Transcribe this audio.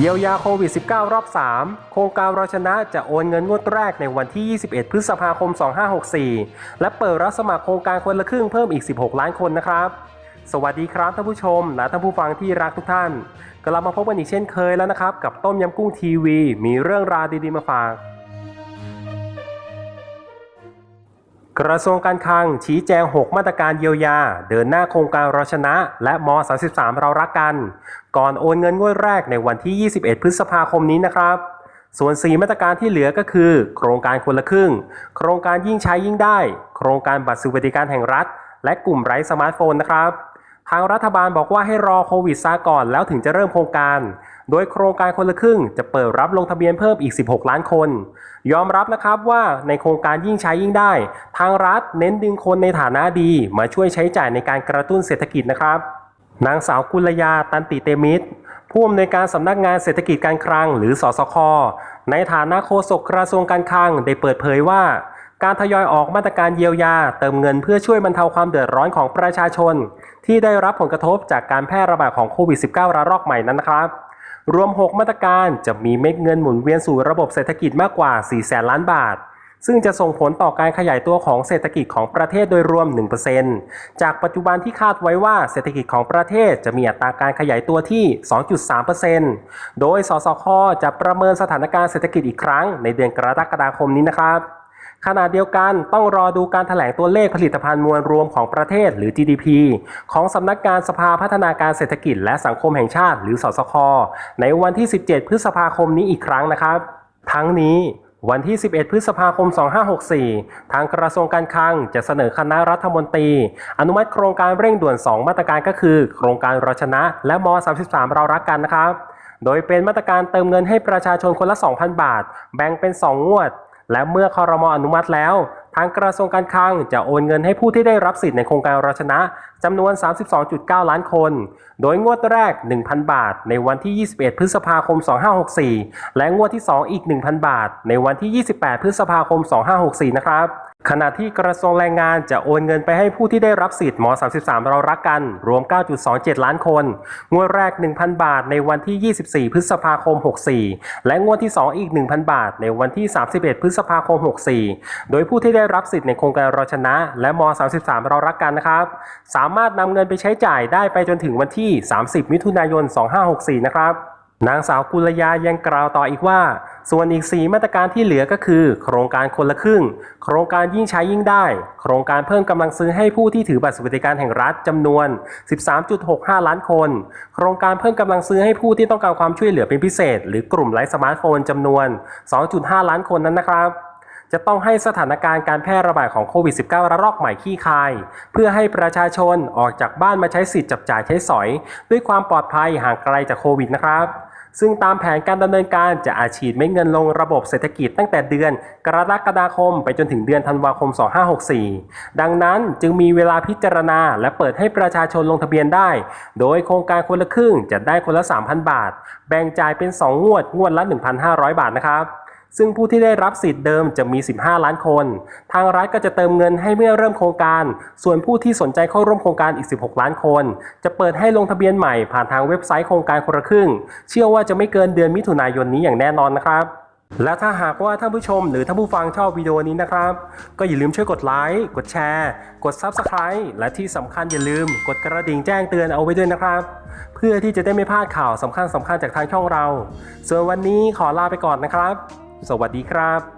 เยียวยาโควิด -19 รอบ 3 โครงการเราชนะจะโอนเงินงวดแรกในวันที่ 21 พฤษภาคม 2564 และเปิดรับสมัครโครงการคนละครึ่งเพิ่มอีก 16 ล้านคนนะครับ สวัสดีครับท่านผู้ชม และท่านผู้ฟังที่รักทุกท่าน กลับมาพบกันอีกเช่นเคยแล้วนะครับ กับต้มยำกุ้งทีวี มีเรื่องราวดีๆมาฝาก กระทรวงการคลังชี้แจง 6 มาตรการเยียวยา เดินหน้าโครงการเราชนะ และม 33 เรารักกัน ก่อนโอนเงินงวดแรกในวันที่ 21 พฤษภาคมนี้นะครับ ส่วน 4 มาตรการที่เหลือก็คือ โครงการคนละครึ่ง โครงการยิ่งใช้ยิ่งได้ โครงการบัตรสวัสดิการแห่งรัฐ และกลุ่มไร้สมาร์ทโฟนนะครับ ทางรัฐบาลบอกว่าให้รอโควิดซาก่อนแล้วถึงจะเริ่มโครงการ โดยโครงการคนละครึ่งจะเปิดรับลงทะเบียนเพิ่มอีก 16 ล้านคน ยอมรับนะครับว่าในโครงการยิ่งใช้ยิ่งได้ ทางรัฐเน้นดึงคนในฐานะดีมาช่วยใช้จ่ายในการกระตุ้นเศรษฐกิจนะครับ นางสาวกุลยาตันติเตมิตรผู้อำนวยการสำนักงานเศรษฐกิจการคลัง หรือสสค ในฐานะโฆษกกระทรวงการคลังได้เปิดเผยว่า การทยอยออกมาตรการเยียวยา เติมเงินเพื่อช่วยบรรเทาความเดือดร้อนของประชาชน ที่ได้รับผลกระทบจากการแพร่ระบาดของโควิด -19 ระลอกใหม่นั้นนะครับ รวม 6 มาตรการจะมีเม็ดเงินหมุนเวียนสู่ระบบเศรษฐกิจมากกว่า 4 แสนล้านบาท ซึ่งจะส่งผลต่อการขยายตัวของเศรษฐกิจของประเทศโดยรวม 1%จากปัจจุบันที่คาดไว้ว่าเศรษฐกิจของประเทศจะมีอัตราการขยายตัวที่ 2.3%โดย สสค จะประเมินสถานการณ์เศรษฐกิจอีกครั้งในเดือนกรกฎาคมนี้นะครับ ขณะเดียวกันต้องรอดูการถแถลงตัวเลขผลิตภัณฑ์มวลรวมของประเทศหรือ GDP ของสำนักงานสภาพัฒนาการเศรษฐกิจและสังคมแห่งชาติ หรือสสค ในวันที่ 17 พฤษภาคมนี้อีกครั้งนะครับ ทั้งนี้วันที่ 11 พฤษภาคม 2564 ทางกระทรวงการคลังจะเสนอคณะรัฐมนตรี อนุมัติโครงการเร่งด่วน 2 มาตรการก็คือ โครงการเราชนะ และม 33 เรารักกันนะครับ โดยเป็นมาตรการเติมเงินให้ประชาชนคนละ 2,000 บาท แบ่งเป็น 2 งวด และเมื่อคอรมออนุมัติแล้ว ทางกระทรวงการคลังจะโอนเงินให้ผู้ที่ได้รับสิทธิ์ในโครงการเราชนะจำนวน 32.9 ล้านคน โดยงวดแรก 1,000 บาท ในวันที่ 21 พฤษภาคม 2564 และงวดที่ 2 อีก 1,000 บาท ในวันที่ 28 พฤษภาคม 2564 นะครับ ขณะที่กระทรวงแรงงานจะโอนเงินไปให้ผู้ที่ได้รับสิทธิ์หมอ 33 เรารักกัน รวม 9.27 ล้านคน งวดแรก 1,000 บาทในวันที่ 24 พฤษภาคม 64 และงวดที่ 2 อีก 1,000 บาทในวันที่ 31 พฤษภาคม 64 โดยผู้ที่ได้รับสิทธิ์ในโครงการเราชนะ และหมอ 33 เรารักกันนะครับ สามารถนำเงินไปใช้จ่ายได้ไปจนถึงวันที่ 30 มิถุนายน 2564 นะครับ นางสาวกุลยายังกล่าวต่ออีกว่า ส่วนอีก 4 มาตรการที่เหลือก็คือ โครงการคนละครึ่ง โครงการยิ่งใช้ยิ่งได้ โครงการเพิ่มกำลังซื้อให้ผู้ที่ถือบัตรสวัสดิการแห่งรัฐจำนวน 13.65 ล้านคน โครงการเพิ่มกำลังซื้อให้ผู้ที่ต้องการความช่วยเหลือเป็นพิเศษ หรือกลุ่มไร้สมาร์ทโฟนจำนวน 2.5 ล้านคนนั้นนะครับจะต้องให้สถานการณ์การแพร่ระบาดของโควิด -19 ระลอกใหม่ขี้คาย เพื่อให้ประชาชนออกจากบ้านมาใช้สิทธิ์จับจ่ายใช้สอย ด้วยความปลอดภัยห่างไกลจากโควิดนะครับ ซึ่งตามแผนการดำเนินการจะอาฉีดเม็ดเงินลงระบบเศรษฐกิจตั้งแต่เดือน กรกฎาคม ไปจนถึงเดือนธันวาคม 2564 ดังนั้นจึงมีเวลาพิจารณาและเปิดให้ประชาชนลงทะเบียนได้ โดยโครงการคนละครึ่งจะได้คนละ 3,000 บาท แบ่งจ่ายเป็น 2 งวด งวดละ 1,500 บาทนะครับ ซึ่งผู้ที่ได้รับสิทธิ์เดิมจะมี 15 ล้านคน ทางรัฐก็จะเติมเงินให้เมื่อเริ่มโครงการ ส่วนผู้ที่สนใจเข้าร่วมโครงการอีก 16 ล้านคน จะเปิดให้ลงทะเบียนใหม่ผ่านทางเว็บไซต์โครงการคนละครึ่ง เชื่อว่าจะไม่เกินเดือนมิถุนายนนี้อย่างแน่นอนนะครับและถ้าหากว่าท่านผู้ชมหรือท่านผู้ฟังชอบวิดีโอนี้นะครับ ก็อย่าลืมช่วยกดไลค์ กดแชร์ กด Subscribe และที่สำคัญอย่าลืมกดกระดิ่งแจ้งเตือนเอาไว้ด้วยนะครับ เพื่อที่จะได้ไม่พลาดข่าวสำคัญสำคัญจากทางช่องเรา ส่วนวันนี้ขอลาไปก่อนนะครับ สวัสดีครับ